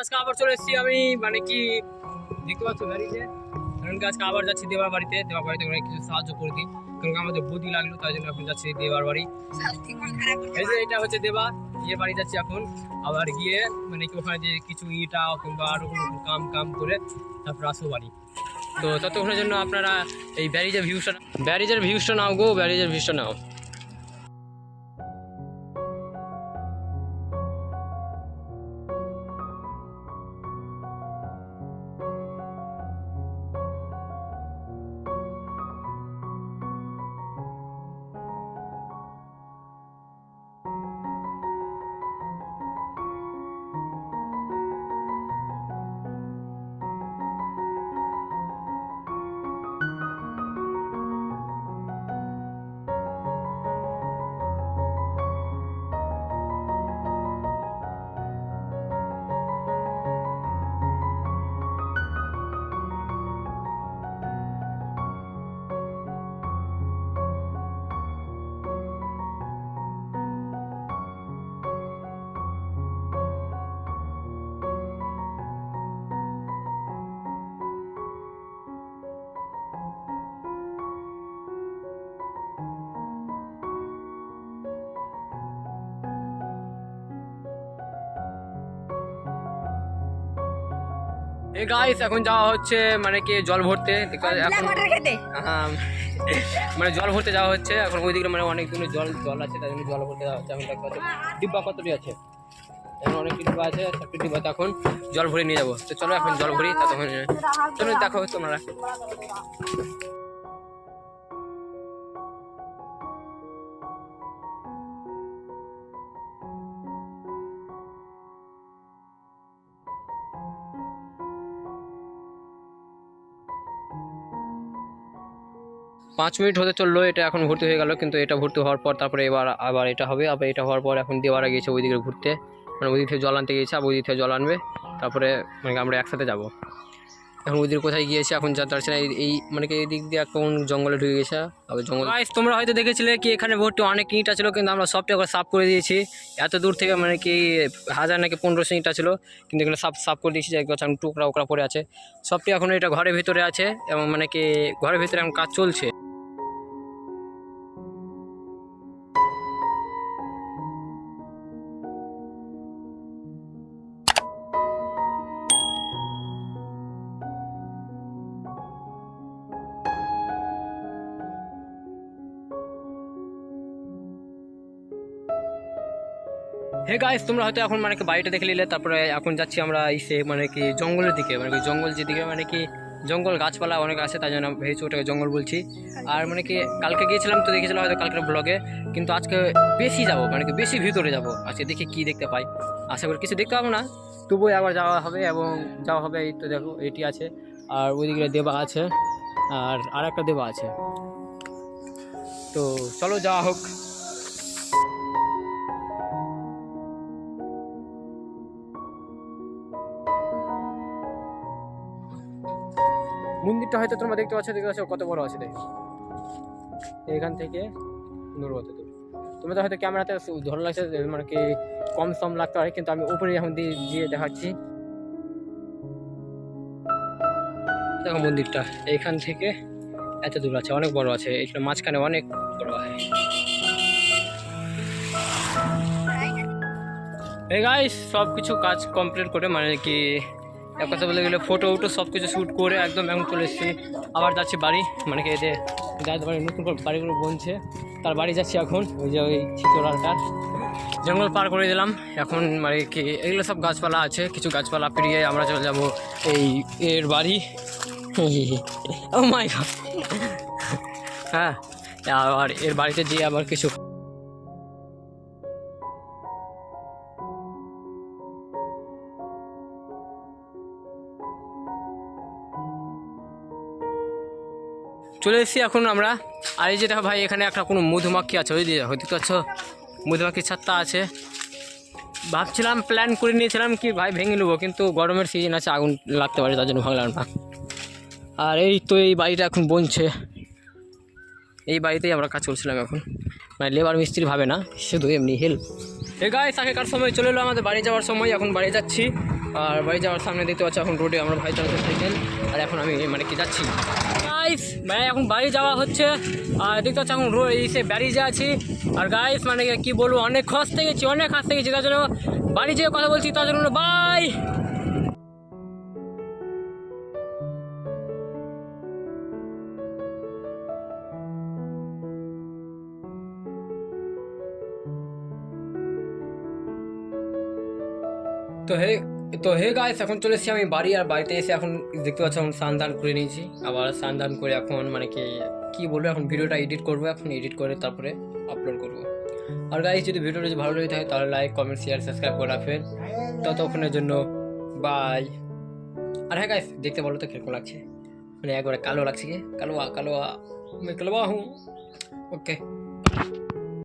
আজকে আবার চলে এসেছি আমি মানে কি দেখতে পাচ্ছ গাড়িতে? কারণ আজকে আবার যাচ্ছি দেবার বাড়িতে দেবার বাড়িতে কিছু সাহায্য করে দিই। কারণ আমাদের লাগল তাই জন্য এখন যাচ্ছি দেবার বাড়ি। এই যে এটা হচ্ছে দেবা গিয়ে বাড়ি যাচ্ছি এখন। আবার গিয়ে মানে কি ওখানে যে কিছু ইটা কিংবা আরও কোনো কাম কাম করে তারপর আসব বাড়ি। তো ততক্ষণের জন্য আপনারা এই ব্যারিজের ভিউসটা ব্যারিজের ভিউসটা নাও গো ব্যারিজের ভিউসটা নাও। এই গাইস এখন যাওয়া হচ্ছে মানে কি জল ভরতে। পাচ্ছ- এখন মানে জল ভরতে যাওয়া হচ্ছে এখন ওইদিকে মানে অনেক দিনের জল জল আছে তার জন্য জল ভরতে যাওয়া হচ্ছে। আমি দেখতে ডিব্বা কতটি আছে? এখন অনেক ডিব্বা আছে সবটি ডিব্বাতে এখন জল ভরে নিয়ে যাব। তো চলো এখন জল ভরি ততক্ষণ চলো দেখো তোমরা। পাঁচ মিনিট হতে চলল, এটা এখন ভর্তি হয়ে গেল, কিন্তু এটা ভর্তি হওয়ার পর তারপরে এবার আবার এটা হবে, আবার এটা হওয়ার পর এখন দেওয়ারা গিয়েছে ওইদিকে ঘুরতে মানে ওইদিক থেকে জল আনতে গিয়েছে, আবার ওইদিক থেকে জল আনবে, তারপরে মানে আমরা একসাথে যাব। এখন ওইদিকে কোথায় গিয়েছে, এখন যা পারছে না, এই- মানে কি এই দিক দিয়ে কোন জঙ্গলে ঢুকে গেছে, আবার জঙ্গল তোমরা হয়তো দেখেছিলে কি এখানে ভর্তি অনেক ইঁটা ছিল কিন্তু আমরা সবটা করে সাফ করে দিয়েছি। এত দূর থেকে মানে কি হাজার নাকি পনেরোশো ইঁটা ছিল কিন্তু এখানে সাফ সাফ করে দিয়েছি এখন টুকরা, ওকরা পড়ে আছে। সবটি এখন এটা ঘরের ভিতরে আছে, এবং মানে কি ঘরের ভিতরে এখন কাজ চলছে। হে গাইস তোমরা হয়তো এখন মানে কি বাড়িটা দেখে নিলে, তারপরে এখন যাচ্ছি আমরা ইসে মানে কি জঙ্গলের দিকে মানে কি জঙ্গল যেদিকে মানে কি জঙ্গল গাছপালা অনেক আছে, তাই জন্য ভেবেছি ওটাকে জঙ্গল বলছি। আর মানে কি কালকে গিয়েছিলাম তো দেখেছিলাম হয়তো কালকের ব্লগে কিন্তু আজকে বেশি যাব মানে কি বেশি ভিতরে যাব, আজকে দেখি কি দেখতে পাই। আশা করি কিছু দেখতে পাবো না, তবুও আবার যাওয়া হবে এবং যাওয়া হবে, এই তো দেখো, এটি আছে, আর ওইদিকে দেবা আছে, আর আর একটা দেবা আছে। তো চলো যাওয়া হোক। মন্দিরটা হয়তো তোমরা দেখতে পাচ্ছ দেখতে পাচ্ছ কত বড় আছে দেখো। এখান থেকে দূর কত দূর। তোমরা তো হয়তো ক্যামেরাতে ধরে লাগছে মানে কি কম সম লাগতে পারে, কিন্তু আমি উপরে এখন দিয়ে দিয়ে দেখাচ্ছি। দেখো মন্দিরটা এইখান থেকে এত দূর আছে, অনেক বড় আছে এইখানে মাঝখানে অনেক বড় আছে। এই গাইস সব কিছু কাজ কমপ্লিট করে মানে কি এক কথা বলে গেলে ফটো উটো সব কিছু শ্যুট করে একদম এখন চলে এসেছি। আবার যাচ্ছি বাড়ি মানে কি যে যাদের বাড়ি, নতুন করে বাড়িগুলো বনছে, তার বাড়ি যাচ্ছি এখন, ওই যে ওই চিতোরালটার জঙ্গল পার করে দিলাম, এখন মানে কি, এগুলো সব গাছপালা আছে, কিছু গাছপালা পেরিয়ে আমরা চলে যাব এই এর বাড়ি। ও মাই হ্যাঁ আর এর বাড়িতে যেয়ে আবার কিছু চলে এসেছি এখন আমরা। আর এই যেটা ভাই, এখানে একটা কোনো মধুমাখি আছে, ওই দিয়ে হয়তো পাচ্ছ মধুমাখির ছাত্তা আছে। ভাবছিলাম প্ল্যান করে নিয়েছিলাম কি ভাই ভেঙে নেব, কিন্তু গরমের সিজন আছে, আগুন লাগতে পারে, তার জন্য ভাঙলাম না। আর এই তো এই বাড়িটা এখন বনছে। এই বাড়িতেই আমরা কাজ করছিলাম এখন। মানে লেবার মিস্ত্রি ভাবে না, শুধু এমনি হেল্প এ গায়ে আগেকার সময় চলে এলো আমাদের বাড়ি যাওয়ার সময়, এখন বাড়ি যাচ্ছি। আর বাড়ি যাওয়ার সামনে দেখতে পাচ্ছি, এখন রোডে আমার ভাই চালাচ্ছে সাইকেল আর এখন আমি মানে কি যাচ্ছি? গাইস ভাই, এখন বাড়ি যাওয়া হচ্ছে। আর দেখতে পাচ্ছি এখন এসে বাড়ি যাচ্ছি আর গাইস মানে কি বলব, অনেক খসতে গেছি, অনেক হাসতে গেছি, তার জন্য বাড়ি যেয়ে কথা বলছি, তার জন্য বাই তো হে তো হে গাইস এখন চলে এসেছি আমি বাড়ি, আর বাড়িতে এসে এখন দেখতে পাচ্ছি এখন স্নান দান করে নিয়েছি। আবার স্নান দান করে এখন মানে কি, কী বলব, এখন ভিডিওটা এডিট করব, এখন এডিট করে তারপরে আপলোড করব। আর গাইস যদি ভিডিওটা যদি ভালো লেগে থাকে, তাহলে লাইক কমেন্ট শেয়ার সাবস্ক্রাইব করে রাখবেন। ততক্ষণের জন্য বাই আর হ্যাঁ গাইস দেখতে বলো তো কীরকম লাগছে। মানে একবারে কালো লাগছে কি? কালো কালো মেকলবা হুম। ওকে